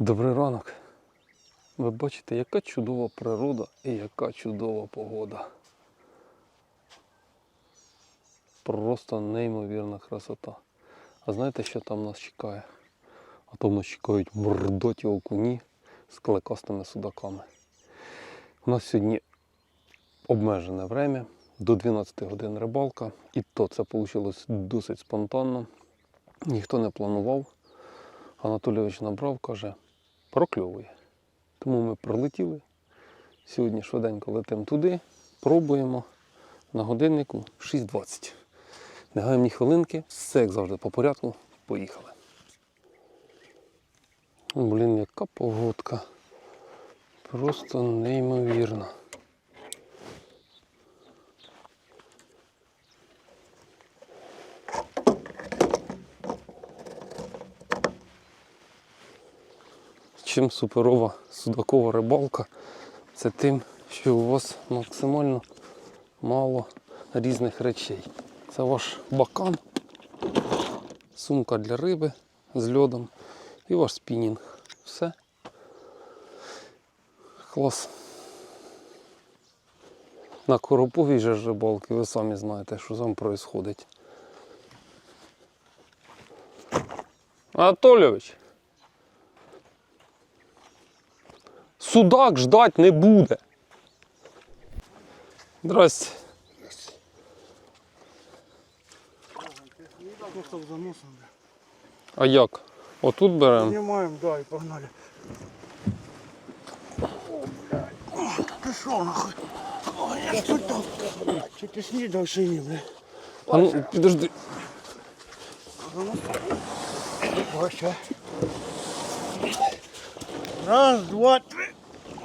Добрий ранок. Ви бачите, яка чудова природа і яка чудова погода. Просто неймовірна красота. А знаєте, що там нас чекає? А там нас чекають мордоті окуні з клекастими судаками. У нас сьогодні обмежене время, до 12 годин рибалка, і то це вийшло досить спонтанно. Ніхто не планував. Анатолійович набрав, каже, прокльовує. Тому ми пролетіли. Сьогодні швиденько летимо туди, пробуємо на годиннику 6.20. Не гаємо ні хвилинки, все як завжди по порядку. Поїхали. Блін, яка погодка. Просто неймовірна. Чим суперова судакова рибалка, це тим, що у вас максимально мало різних речей. Це ваш бакан, сумка для риби з льодом і ваш спінінг. Все. Клас. На короповій же рибалки, ви самі знаєте, що там відбувається. Анатолійович! Судак ждать не буде. Здрасте. Просто в заносом. А як? Отут беремо? Снимаем, да, и погнали. Ты шо, нахуй? Ой, я что там? Чуть ты снидал шиї, бля. А ну, підожди. Вообще. Раз, два, три. О, Раз, два, три.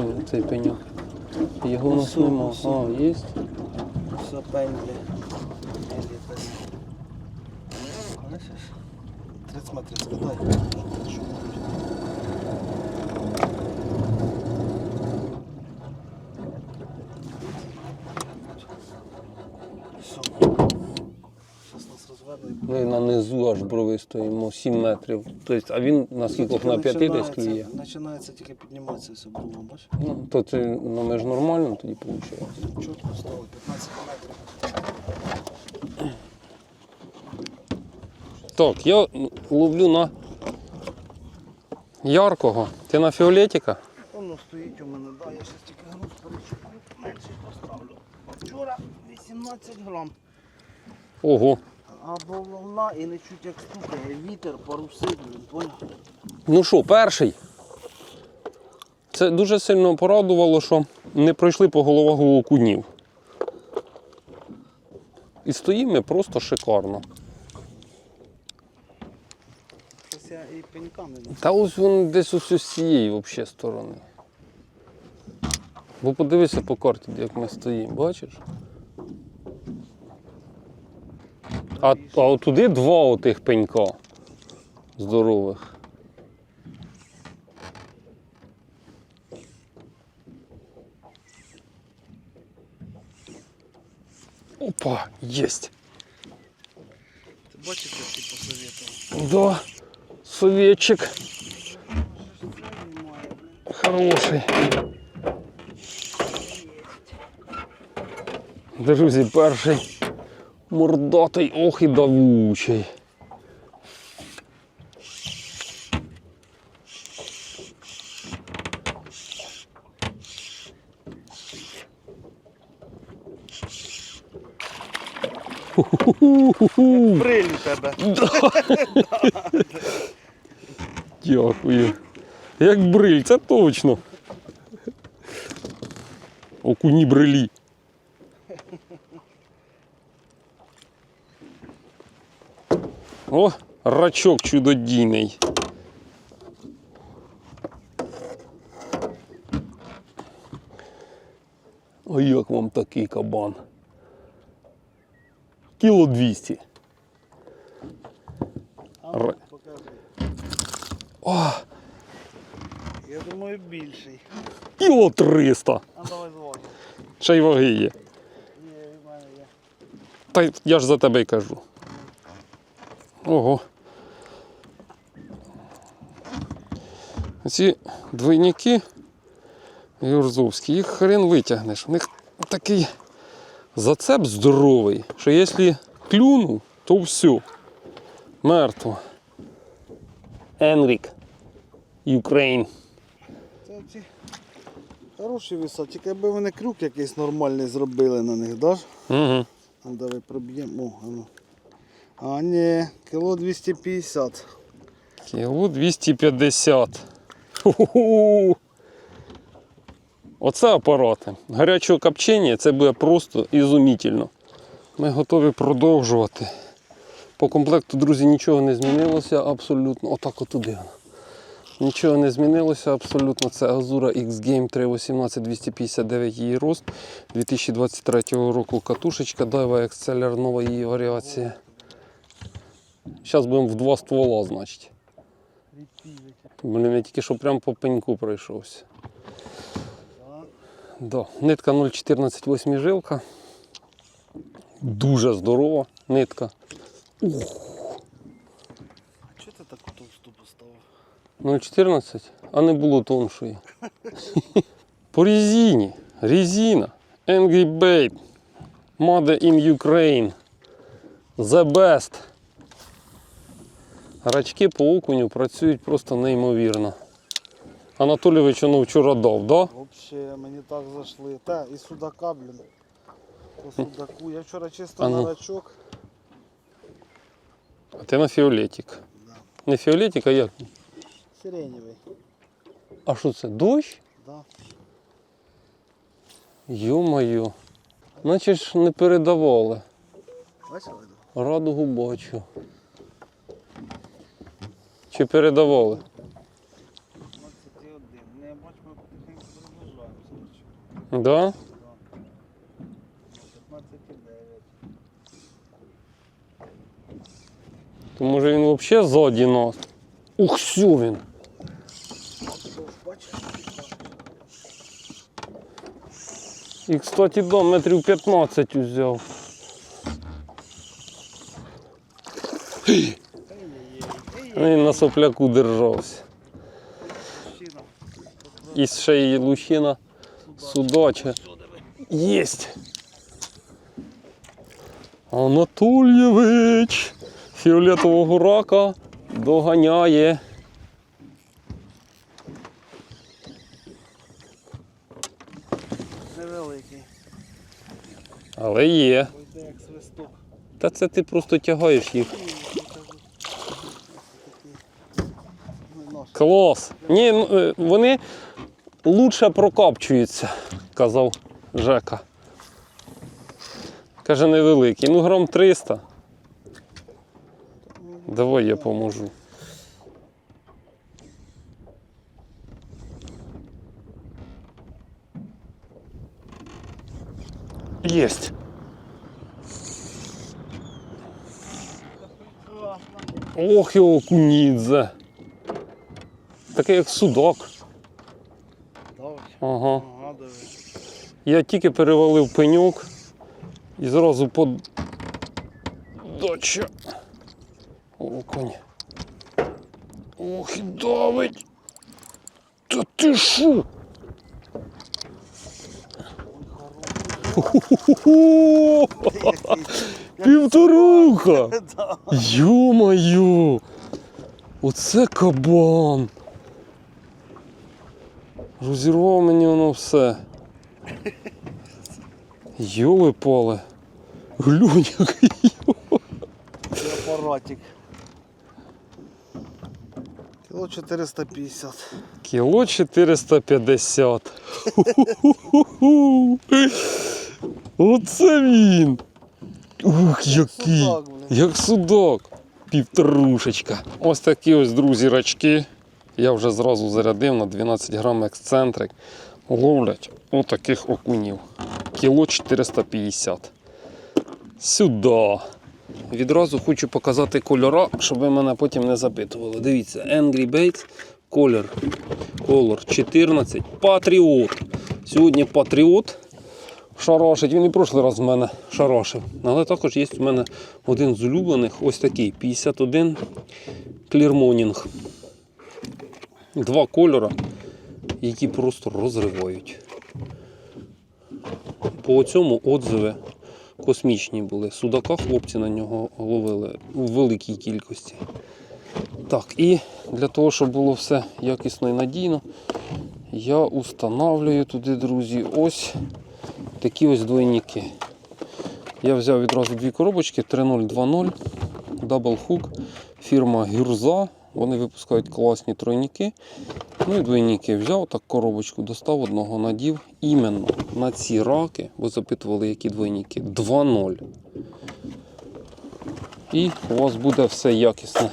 де цей пеньок? Його у нас нема. А, є? Все пень. Бачиш? 30 метрів скидай. Що можуть. Все. Зараз нас розверне і Ми на низу брови стоїмо 7 метрів. Тобто, а він на скількох на 5 десь клює? Починається тільки підніматися все було, бачиш? Ну, то це ну, ми ж нормально тоді виходить. Чітко стало 15 метрів. Так, я ловлю на яркого. Ти на фіолетика? Воно стоїть у мене, да, я зараз тільки груз перечеплю, менше поставлю. Вчора 18 грам. Ого. Або волна і не чуть як стукає, вітер, паруси, блін, поняв? Ну що, перший. Це дуже сильно порадувало, що не пройшли по головах окунів. І стоїмо ми просто шикарно. Щось я і пеньками не Та ось він десь ось з цієї взагалі сторони. Бо подивися по карті, як ми стоїмо, бачиш? А, а отуди два отих пенька здорових. Опа, єсть. Ти бачиш, як ти посоветував? Да, советчик хороший. Друзі, перший мордатий, ох і давучий. Бриль у тебе. Дякую. Як бриль, це точно. Окуні брилі. О, рачок чудодійний. О, як вам такий кабан? Кіло 200. Р- ну, покажи. О, Я думаю, більший. кіло 300. А давай зважимо. Ще й ваги є. Ні, в мене є. Та я ж за тебе й кажу. Ого. Ці двойники Юрзовські, їх хрен витягнеш. У них такий зацеп здоровий, що якщо клюнув, то все. Мертво. Енрік. Україн. Це ці хороші висоті, тільки якби вони крюк якийсь нормальний зробили на них, даш? Угу. Давай проб'ємо. О, а ні, кіло 250. Кіло 250. Ху-ху-ху. Оце апарати. Гарячого копчення це буде просто ізумітельно. Ми готові продовжувати. По комплекту, друзі, нічого не змінилося абсолютно. Отак отуди. Нічого не змінилося абсолютно. Це Azura X Game 318 259 її рост. 2023 року катушечка, Daiwa Exceller, нова її варіація. Зараз будемо в два ствола, значить. Блін, я тільки що прям по пеньку пройшовся. Да. Нитка 0,14 восьмижилка. Дуже здорова нитка. А чого ти таку товсту поставив? 0,14, а не було тоншої. По резині. Резина. Angry Bait. Made in Ukraine. The best. Рачки по окуню працюють просто неймовірно. Анатолійович воно вчора дав, да? Взагалі, мені так зайшли. Та, і судака, блін. По судаку. Я вчора чисто А ну. на рачок. А ти на фіолетик. Да. Не фіолетик, а як? Сиренєвий. А що це? Дощ? Да. Йо-моє. Наче ж не передавали. Вайду? Радугу бачу. Чи передавали? 21. Не, бач, ми потихеньку приближаємося. Да? 15,9. То може він взагалі ззаді нас. Ух, всю він. І, кстати, да, метрів 15 узяв. Він на сопляку держався. І ще й лущина судача. Єсть. Анатолійович фіолетового рака доганяє. Невеликий. Але є. Та це ти просто тягаєш їх. Клас. Ні, ну, е, вони лучше прокапчуються, казав Жека. Каже, невеликий. Ну, грам 300. Давай я поможу. Єсть. Ох, його кунідзе. Такий як. Давай. Ага. Я тільки перевалив пеньок і зразу под дача. Окунь. Ох, і давить. Та ти шо? Півторуха! Ё-моё! Оце кабан! Розірвав мені воно все. Йоли поле. Який. Це апаратик. Кіло 450. Кіло 450. Ху-ху-ху-ху. Оце він. Ух, який. Як судак. Півторушечка. Ось такі ось, друзі, рачки. Я вже зразу зарядив на 12 грам ексцентрик. Ловлять отаких окунів. Кіло 450. Сюди. Відразу хочу показати кольора, щоб ви мене потім не запитували. Дивіться, Angry Baits, колір, колор 14, Патріот. Сьогодні Патріот шарашить. Він і прошлий раз в мене шарашив. Але також є у мене один з улюблених, ось такий 51 Clear Два кольора, які просто розривають. По цьому отзиви космічні були. Судака хлопці на нього ловили у великій кількості. Так, і для того, щоб було все якісно і надійно, я устанавлюю туди, друзі, ось такі ось двойники. Я взяв відразу дві коробочки 3020 Double Hook, фірма Гюрза. Вони випускають класні тройники. Ну і двойники взяв так коробочку, достав одного, надів іменно на ці раки, бо запитували, які двойники. 2.0. І у вас буде все якісне.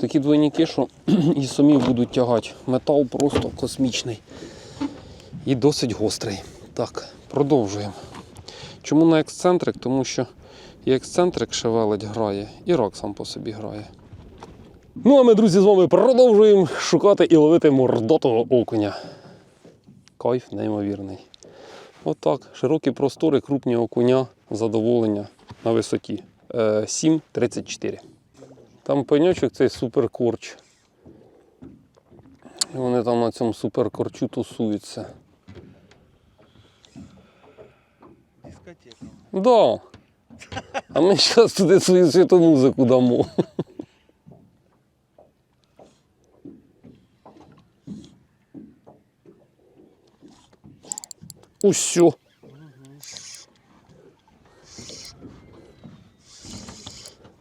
Такі двойники, що і самі будуть тягати. Метал просто космічний і досить гострий. Так, продовжуємо. Чому на ексцентрик? Тому що і ексцентрик шевелить грає, і рак сам по собі грає. Ну а ми, друзі, з вами продовжуємо шукати і ловити мордотого окуня. Кайф неймовірний. Отак. Широкі простори, крупні окуня, задоволення на висоті. Е, 7,34. Там пеньочок цей суперкорч. І вони там на цьому суперкорчу тусуються. Дискотека. Да. А ми зараз туди свою святу музику дамо. Усьо.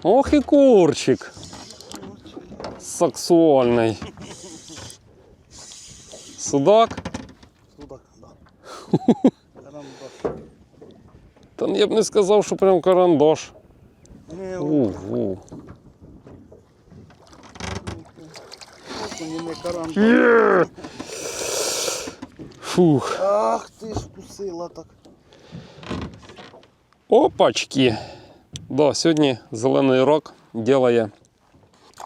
Ох і курчик. Сексуальний. Судак. Судак, да. Карандаш. Та я б не сказав, що прям карандаш. Не, Угу. окуні не карандаш. Фух. Ах ти ж кусила так. Опачки. Да, сьогодні зелений рок ділає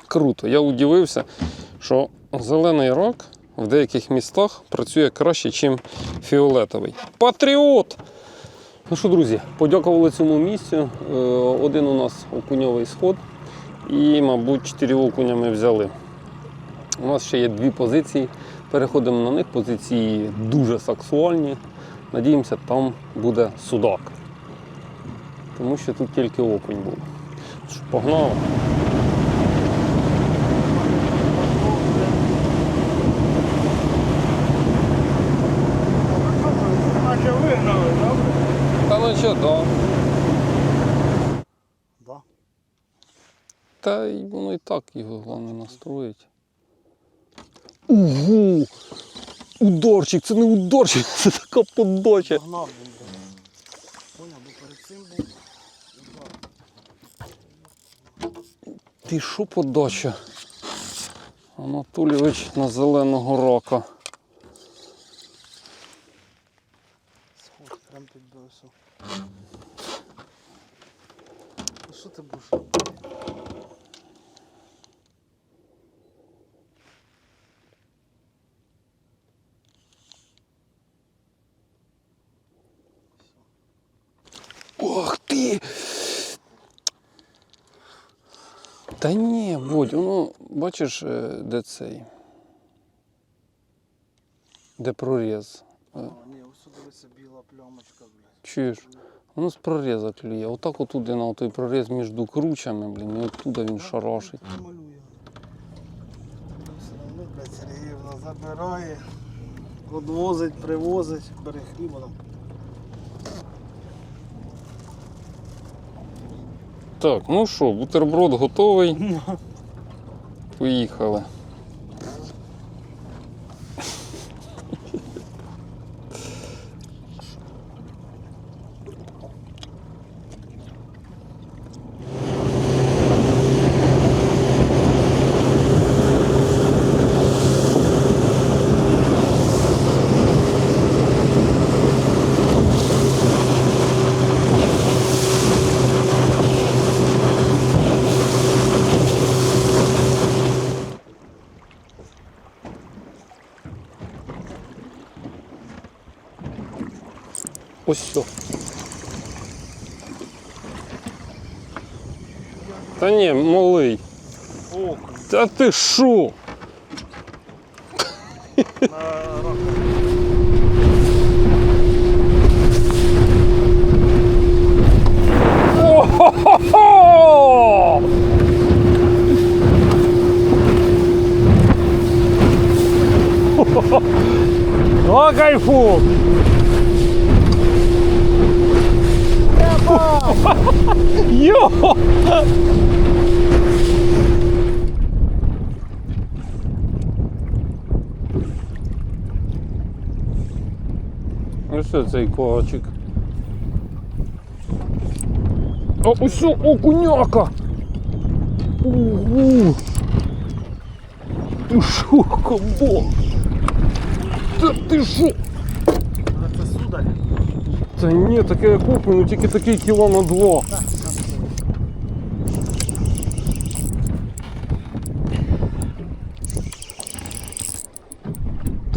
круто. Я удивився, що зелений рок в деяких містах працює краще, ніж фіолетовий. Патріот! Ну що, друзі, подякували цьому місцю. Е, Один у нас окуньовий сход і, мабуть, чотири окуня ми взяли. У нас ще є дві позиції. Переходимо на них. Позиції дуже сексуальні. Надіємося, там буде судак. Тому що тут тільки окунь був. Що, Погнали. Вигнали, добре? Та ну що, да. Да. Та й воно і так його головне настроїть. Угу! Ударчик, це не ударчик, це така подача. Погнав він. Бо перед цим був. Ти що подача? Анатолійович на зеленого рака. Сход, прям під бросу. Ну що ти будеш? Ох ти! Та ні, Бодь, ну бачиш, е, де цей? Де проріз? А, ні, ось дивися біла плямочка, блядь. Чуєш? Воно з проріза клює. Отак отуди на той проріз між кручами, блін, і оттуда він. Все одно, блядь, Сергіївна забирає, відвозить, привозить, бере хліб нам. Так, ну що, бутерброд готовий. Поїхали. Ось все. Та ні, малий. Окунь. Та ти що? На рак. О-хо-хо-хо! О, кайфу! Ось це цей ковачик. О, ось о, окуняка! Ого! Ти шо, кабо? Та ти шо? Але це сударь. Та ні, таке як окунь, ну тільки такий кіло на два.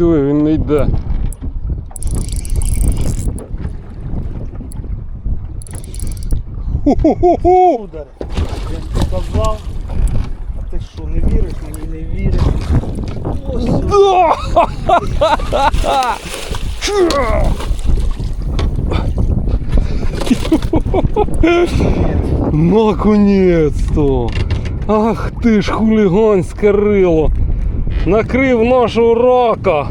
Диви, він не йде. Ху-ху-ху-ху! Сударь. Я ж показав. А ти що, не віриш? Мені не віриш. Ось Да! Наконец-то! Ах ти ж хуліганське рило! Накрив нашого рака!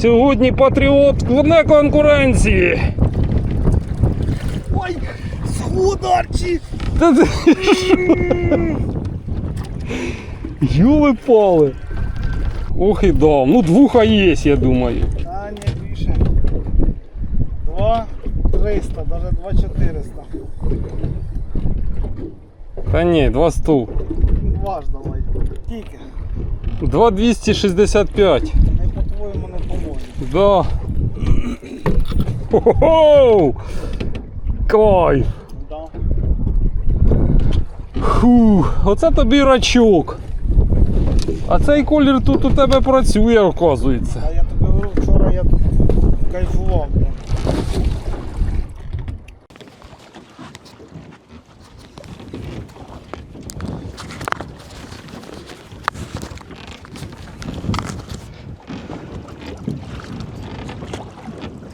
Сьогодні патріот вне конкуренції! Ой, сударчі! Та ти? Юли пали! Ох і да, ну двуха є, я думаю. А, не більше. Два 300, навіть два 400. Та ні, два сту. Ваш давай. Тільки. 2265. Не по-твоєму не поможе. Да. Хо-хо-хо! Кайф! Фу, оце тобі рачок. А цей колір тут у тебе працює, оказується. А я тобі говорю, вчора я тут кайфував. блін.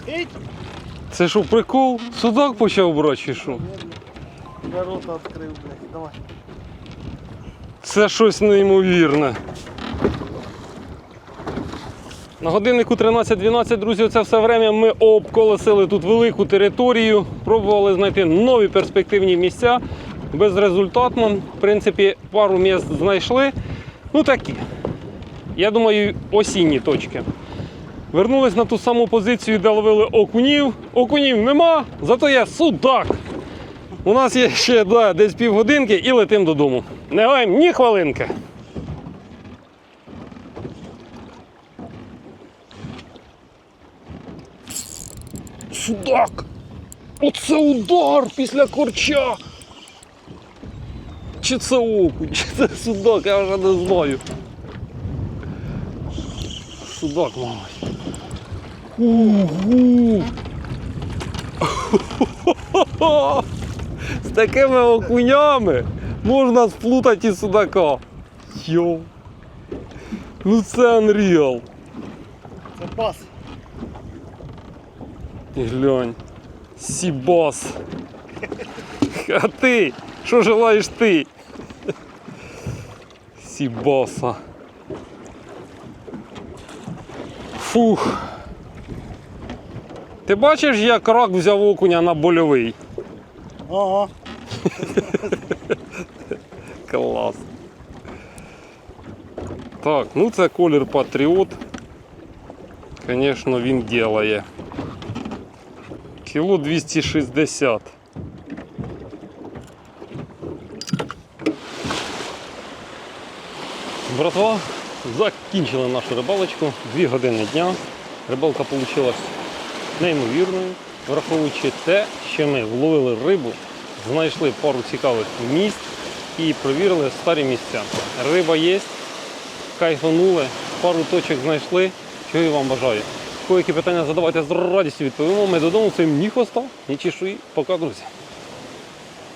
Іть! Це що, прикол? Судак почав брати чи що? Я рота відкрив, блядь. Давай. Це щось неймовірне. На годиннику 13.12, друзі, це все время ми обколесили тут велику територію, пробували знайти нові перспективні місця. Безрезультатно. В принципі, пару місць знайшли. Ну такі. Я думаю, осінні точки. Вернулись на ту саму позицію, де ловили окунів. Окунів нема, зато є судак. У нас є ще да, десь півгодинки і летим додому. Не гаємо ні хвилинки. Судак! Оце удар після корча! Чи це окунь, чи це судак, я вже не знаю. Судак, мабуть. Угу. З такими окунями можна сплутати і судака. Йоу. Ну це Unreal. Це пас. І глянь. Сібас. А ти? Що желаєш ти? Сібаса. Фух. Ти бачиш, як рак взяв окуня на больовий? Ага. Клас. Так, ну це колір Патріот. Звісно, він ділає. Кіло 260. Братва, Закінчили нашу рибалочку. Дві години дня. Рибалка вийшла неймовірною, враховуючи те, що ми вловили рибу, знайшли пару цікавих місць і провірили старі місця. Риба є, кайфанули, пару точок знайшли. Чого я вам бажаю. Кої-які питання задавайте з радістю відповімо. Ми додому цим ні хвоста, ні чешуї. Пока, друзі.